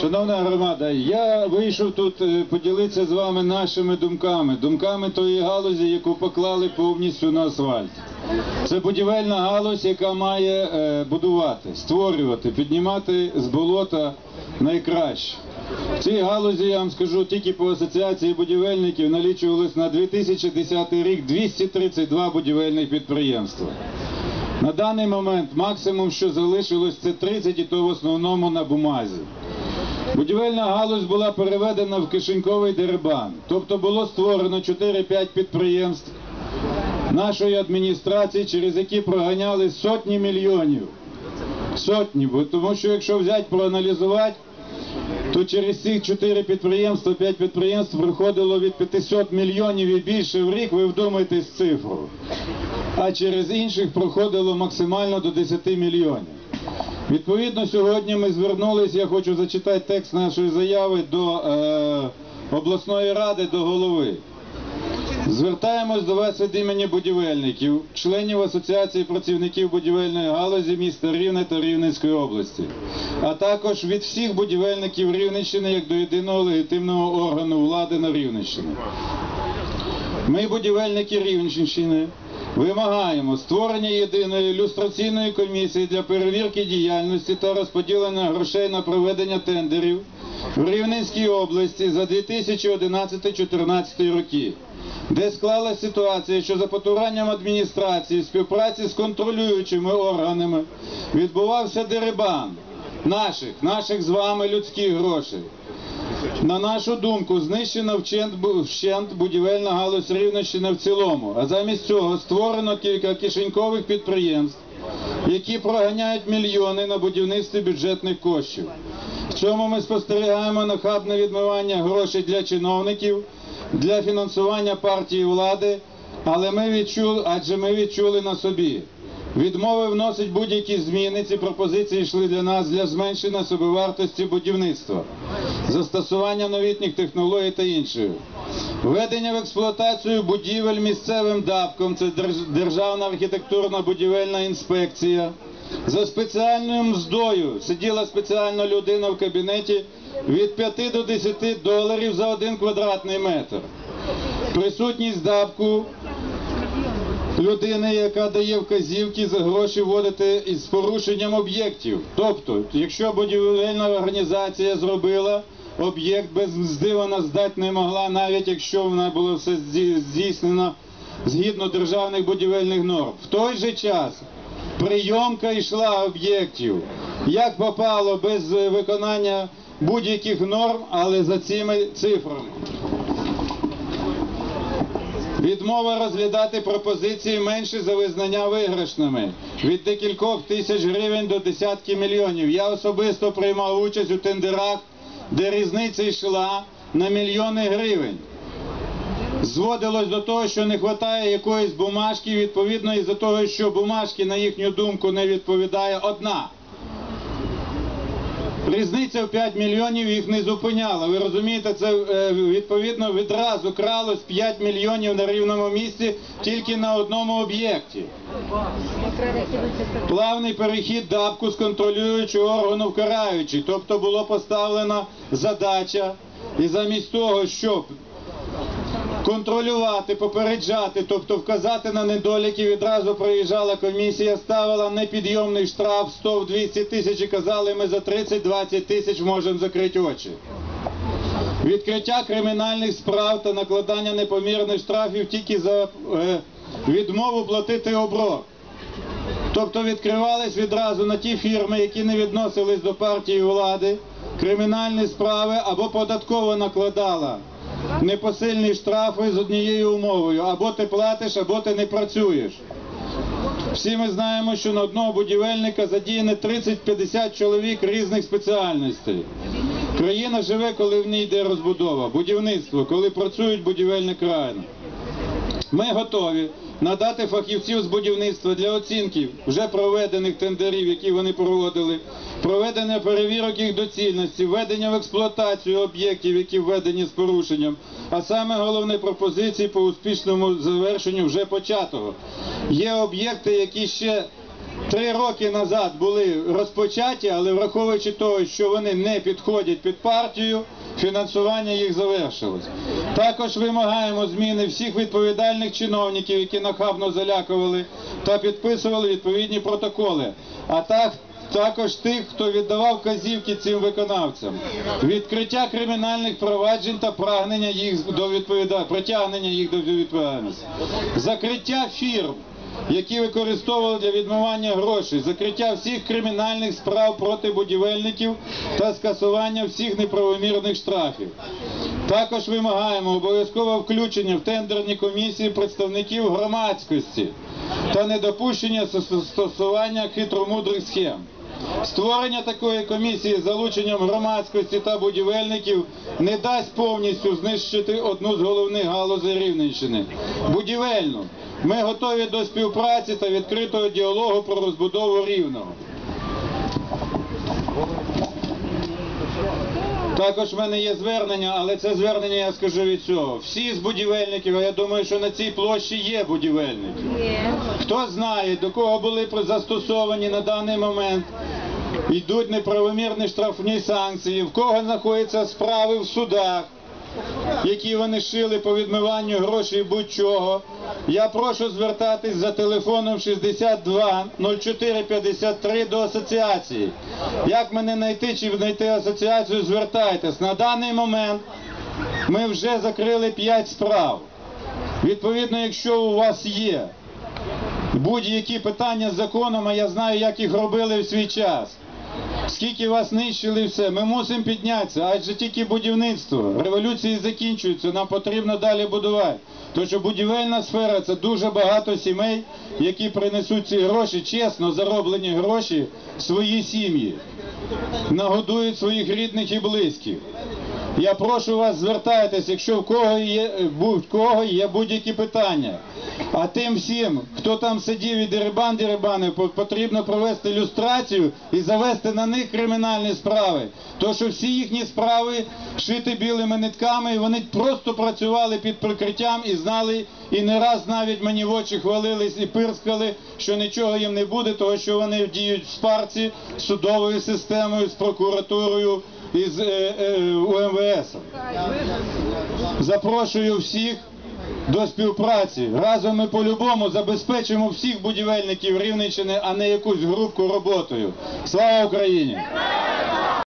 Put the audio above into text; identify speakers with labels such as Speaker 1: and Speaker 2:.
Speaker 1: Шановна громада, я вийшов тут е, поділитися з вами нашими думками, думками тої галузі, яку поклали повністю на асфальт. Це будівельна галузь, яка має е, будувати, створювати, піднімати з болота найкраще. В цій галузі, я вам скажу, тільки по асоціації будівельників налічувалось на 2010 рік 232 будівельних підприємства. На даний момент максимум, що залишилось, це 30 і то в основному на бумазі. Будівельна галузь була переведена в кишеньковий дерибан, тобто було створено 4-5 підприємств нашої адміністрації, через які проганяли сотні мільйонів. Сотні, тому що якщо взяти проаналізувати, то через ці 4 підприємства, 5 підприємств приходило від 500 мільйонів і більше в рік, ви вдумайтесь цифру. А через інших проходило максимально до 10 мільйонів. Відповідно, сьогодні ми звернулися, я хочу зачитати текст нашої заяви до е, обласної ради, до голови. Звертаємось до вас від імені будівельників, членів Асоціації працівників будівельної галузі міста Рівне та Рівненської області, а також від всіх будівельників Рівненщини як до єдиного легітимного органу влади на Рівненщині. Ми, будівельники Рівненщини, вимагаємо створення єдиної ілюстраційної комісії для перевірки діяльності та розподілення грошей на проведення тендерів в Рівненській області за 2011-2014 роки, де склалася ситуація, що за потуранням адміністрації співпраці з контролюючими органами відбувався дерибан наших, наших з вами людських грошей. На нашу думку, знищена вщент, будівельна галузь Рівненщини в цілому, а замість цього створено кілька кишенькових підприємств, які проганяють мільйони на будівництві бюджетних коштів. В цьому ми спостерігаємо нахабне відмивання грошей для чиновників, для фінансування партії влади, але ми відчули, адже ми відчули на собі. Відмови вносить будь-які зміни. Ці пропозиції йшли для нас для зменшення собівартості будівництва, застосування новітніх технологій та інших. Введення в експлуатацію будівель місцевим ДАПКом, це Державна архітектурна будівельна інспекція. За спеціальною мздою сиділа спеціальна людина в кабінеті від 5 до 10 доларів за один квадратний метр. Присутність ДАПКу людини, яка дає вказівки за гроші вводити із порушенням об'єктів. Тобто, якщо будівельна організація зробила об'єкт без мзди, вона здати не могла, навіть якщо вона була все зді- здійснено згідно державних будівельних норм. В той же час прийомка йшла об'єктів, як попало без е, виконання будь-яких норм, але за цими цифрами. Відмова розглядати пропозиції менше за визнання виграшними від декількох тисяч гривень до десятки мільйонів. Я особисто приймав участь у тендерах, де різниця йшла на мільйони гривень. Зводилось до того, що не вистачає якоїсь бумажки, відповідно із-за того, що бумажки, на їхню думку, не відповідає одна. Різниця в 5 мільйонів їх не зупиняла. Ви розумієте, це е, відповідно відразу кралось 5 мільйонів на рівному місці тільки на одному об'єкті. Плавний перехід ДАПКу з контролюючого органу в. Тобто було поставлена задача, і замість того, щоб контролювати, попереджати, тобто вказати на недоліки, відразу приїжджала комісія, ставила непідйомний штраф 100-200 тисяч і казали, ми за 30-20 тисяч можемо закрити очі. Відкриття кримінальних справ та накладання непомірних штрафів тільки за е, відмову платити оброк. Тобто відкривались відразу на ті фірми, які не відносились до партії влади, кримінальні справи або податково накладала непосильні штрафи з однією умовою: або ти платиш, або ти не працюєш. Всі ми знаємо, що на одного будівельника задіяне 30-50 чоловік різних спеціальностей. Країна живе, коли в ній йде розбудова, будівництво, коли працюють будівельні країни. Ми готові надати фахівців з будівництва для оцінки вже проведених тендерів, які вони проводили, проведення перевірок їх доцільності, введення в експлуатацію об'єктів, які введені з порушенням, а саме головне пропозиції по успішному завершенню вже початого. Є об'єкти, які ще три роки назад були розпочаті, але враховуючи того, що вони не підходять під партію, фінансування їх завершилось. Також вимагаємо зміни всіх відповідальних чиновників, які нахабно залякували та підписували відповідні протоколи. А так також тих, хто віддавав казівки цим виконавцям, відкриття кримінальних проваджень та прагнення їх до відповідальності, притягнення їх до відповідальності, закриття фірм, які використовували для відмивання грошей, закриття всіх кримінальних справ проти будівельників та скасування всіх неправомірних штрафів. Також вимагаємо обов'язкове включення в тендерні комісії представників громадськості та недопущення застосування хитромудрих схем. Створення такої комісії з залученням громадськості та будівельників не дасть повністю знищити одну з головних галузей Рівненщини будівельну. Ми готові до співпраці та відкритого діалогу про розбудову рівного. Також в мене є звернення, але це звернення я скажу від цього. Всі з будівельників, а я думаю, що на цій площі є будівельники. Хто знає, до кого були застосовані на даний момент, йдуть неправомірні штрафні санкції, в кого знаходяться справи в судах, які вони шили по відмиванню грошей будь-чого. Я прошу звертатись за телефоном 62 04 53 до асоціації. Як мене знайти чи знайти асоціацію, звертайтесь. На даний момент ми вже закрили 5 справ. Відповідно, якщо у вас є будь-які питання з законом, а я знаю, як їх робили в свій час. Скільки вас нищили все, ми мусимо піднятися, адже тільки будівництво, революції закінчуються, нам потрібно далі будувати. Тому що будівельна сфера це дуже багато сімей, які принесуть ці гроші, чесно зароблені гроші свої сім'ї, нагодують своїх рідних і близьких. Я прошу вас звертайтесь, якщо в кого є будь-кого є будь-які питання. А тим всім, хто там сидів і дерибан дерибанив, по- потрібно провести люстрацію і завести на них кримінальні справи. То що всі їхні справи шити білими нитками, і вони просто працювали під прикриттям і знали, і не раз навіть мені в очі хвалились і пирскали, що нічого їм не буде, того що вони діють в спарці з судовою системою, з прокуратурою і з е, е, УМВС. Запрошую всіх до співпраці. Разом ми по-любому забезпечимо всіх будівельників Рівненщини, а не якусь групку роботою. Слава Україні!